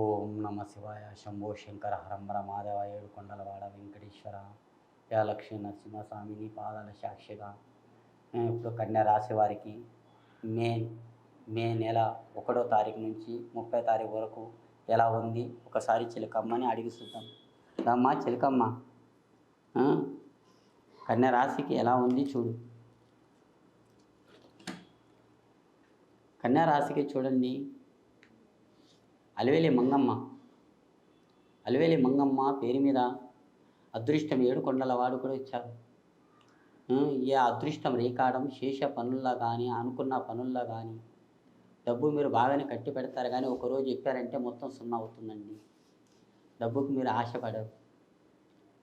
ఓం నమ శివాయ శంభో శంకర హరంబర మాధవ ఏడుకొండలవాడ వెంకటేశ్వర. యా లక్ష్మీ నరసింహస్వామిని పాదాల సాక్షిగా. ఇప్పుడు కన్యా రాశి వారికి మే మే నెల ఒకటో తారీఖు నుంచి ముప్పై తారీఖు వరకు ఎలా ఉంది? ఒకసారి చిలకమ్మని అడిగి చూద్దాం. రమ్మా చిలకమ్మ. కన్యా రాశికి ఎలా ఉంది చూడు. కన్యా రాశికి చూడండి. అలివేలి మంగమ్మ. అలివేలి మంగమ్మ పేరు మీద అదృష్టం ఏడు కొండల వాడు కూడా ఇచ్చారు. ఏ అదృష్టం రేకాడం శేష పనుల్లో కానీ అనుకున్న పనుల్లో కానీ డబ్బు మీరు బాగానే కట్టి పెడతారు కానీ ఒకరోజు చెప్పారంటే మొత్తం సున్నా అవుతుందండి. డబ్బుకు మీరు ఆశపడరు.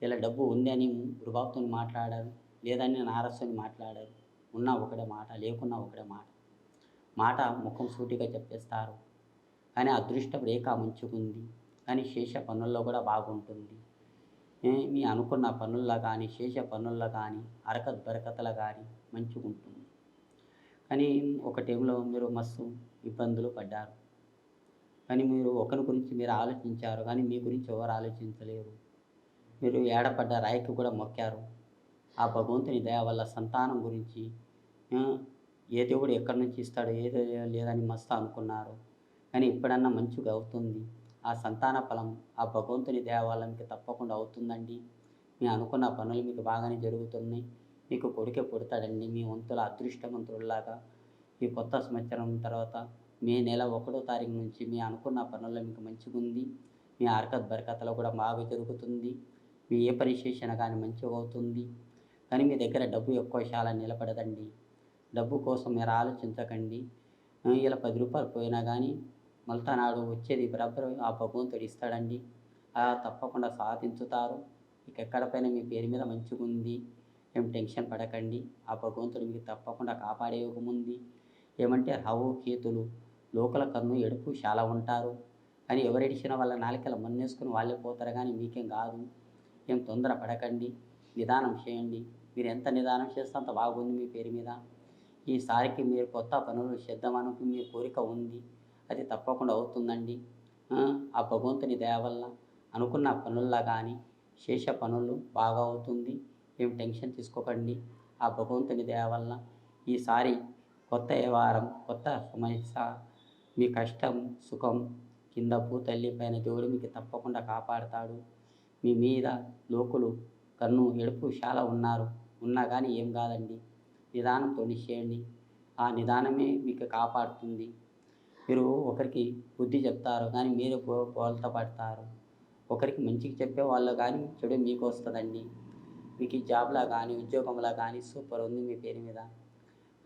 ఇలా డబ్బు ఉంది అని వృభావతో మాట్లాడారు లేదని నారస్సుని మాట్లాడారు. ఉన్నా ఒకటే మాట లేకున్నా ఒకటే మాట. మాట ముఖం సూటిగా చెప్పేస్తారు. కానీ అదృష్టం రేఖ ముంచుకుంది. కానీ శేష పనుల్లో కూడా బాగుంటుంది. మీ అనుకున్న పనుల్లో కానీ శేష పనుల్లో కానీ అరకత్ బరకతలో కానీ మంచుకుంటుంది. కానీ ఒక టైంలో మీరు మస్తు ఇబ్బందులు పడ్డారు. కానీ మీరు ఒకరి గురించి మీరు ఆలోచించారు కానీ మీ గురించి ఎవరు ఆలోచించలేరు. మీరు ఏడపడ్డ రాయికి కూడా మొక్కారు. ఆ భగవంతుని దయ వల్ల సంతానం గురించి ఏ దేవుడు ఎక్కడి నుంచి ఇస్తాడో ఏదో లేదని మస్తు అనుకున్నారు. కానీ ఎప్పుడన్నా మంచిగా అవుతుంది. ఆ సంతాన ఫలం ఆ భగవంతుని దయ మీకు తప్పకుండా అవుతుందండి. మీ అనుకున్న పనులు మీకు బాగానే జరుగుతున్నాయి. మీకు కొడుకే పుడతాడండి. మీ వంతుల అదృష్టవంతుల్లాగా. ఈ కొత్త సంవత్సరం తర్వాత మే నెల ఒకటో తారీఖు నుంచి మీ అనుకున్న పనుల్లో మీకు మంచిగా ఉంది. మీ హరకత్ బరకతలో కూడా బాగా జరుగుతుంది. మీ ఏ పని చేసినా కానీ మంచిగా అవుతుంది. కానీ మీ దగ్గర డబ్బు ఎక్కువ చాలా నిలబడదండి. డబ్బు కోసం మీరు ఆలోచించకండి. ఇలా పది రూపాయలు పోయినా కానీ మళ్ళా నాడు వచ్చేది బరాబర్ ఆ భగవంతుడు ఇస్తాడండి అలా తప్పకుండా సాధించుతారు. ఇక ఎక్కడపైన మీ పేరు మీద మంచిగా ఉంది. ఏం టెన్షన్ పడకండి. ఆ భగవంతుడు మీకు తప్పకుండా కాపాడే యోగం ఉంది. ఏమంటే రావు కేతులు లోకల కన్ను ఎడుపు చాలా ఉంటారు. కానీ ఎవరెడిచిన వాళ్ళ నాలికల మన్నేసుకుని వాళ్ళే పోతారు కానీ మీకేం కాదు. ఏం తొందర పడకండి. నిదానం చేయండి. మీరు ఎంత నిదానం చేస్తే అంత బాగుంది మీ పేరు మీద. ఈసారికి మీరు కొత్త పనులు చేద్దామనుకు మీ కోరిక ఉంది. అది తప్పకుండా అవుతుందండి. ఆ, భగవంతుని దయ వల్ల అనుకున్న పనుల్లో కానీ శేష పనులు బాగా అవుతుంది. ఏం టెన్షన్ తీసుకోకండి. ఆ భగవంతుని దయ వల్ల ఈసారి కొత్త వ్యవహారం కొత్త సమస్య మీ కష్టం సుఖం కింద పూతల్లి పైన దేవుడు మీకు తప్పకుండా కాపాడతాడు. మీ మీద లోకులు కన్ను ఎడుపు చాలా ఉన్నారు. ఉన్నా కానీ ఏం కాదండి. నిదానంతో చేయండి ఆ నిదానమే మీకు కాపాడుతుంది. మీరు ఒకరికి బుద్ధి చెప్తారు కానీ మీరు బో- పడతారు. ఒకరికి మంచికి చెప్పే వాళ్ళు కానీ చెడు మీకు వస్తుందండి. మీకు ఈ జాబ్లా కానీ ఉద్యోగంలో కానీ సూపర్ ఉంది మీ పేరు మీద.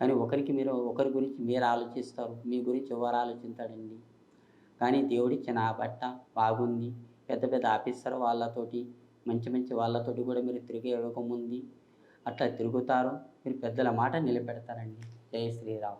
కానీ ఒకరికి మీరు ఒకరి గురించి మీరు ఆలోచిస్తారు. మీ గురించి ఎవరు ఆలోచించాడండి? కానీ దేవుడిచ్చిన ఆ బట్ట బాగుంది. పెద్ద పెద్ద ఆఫీసర్ వాళ్ళతోటి మంచి మంచి వాళ్ళతోటి కూడా మీరు తిరిగే యోగం ఉంది. అట్లా తిరుగుతారు. మీరు పెద్దల మాట నిలబెడతారండి. జై శ్రీరామ్.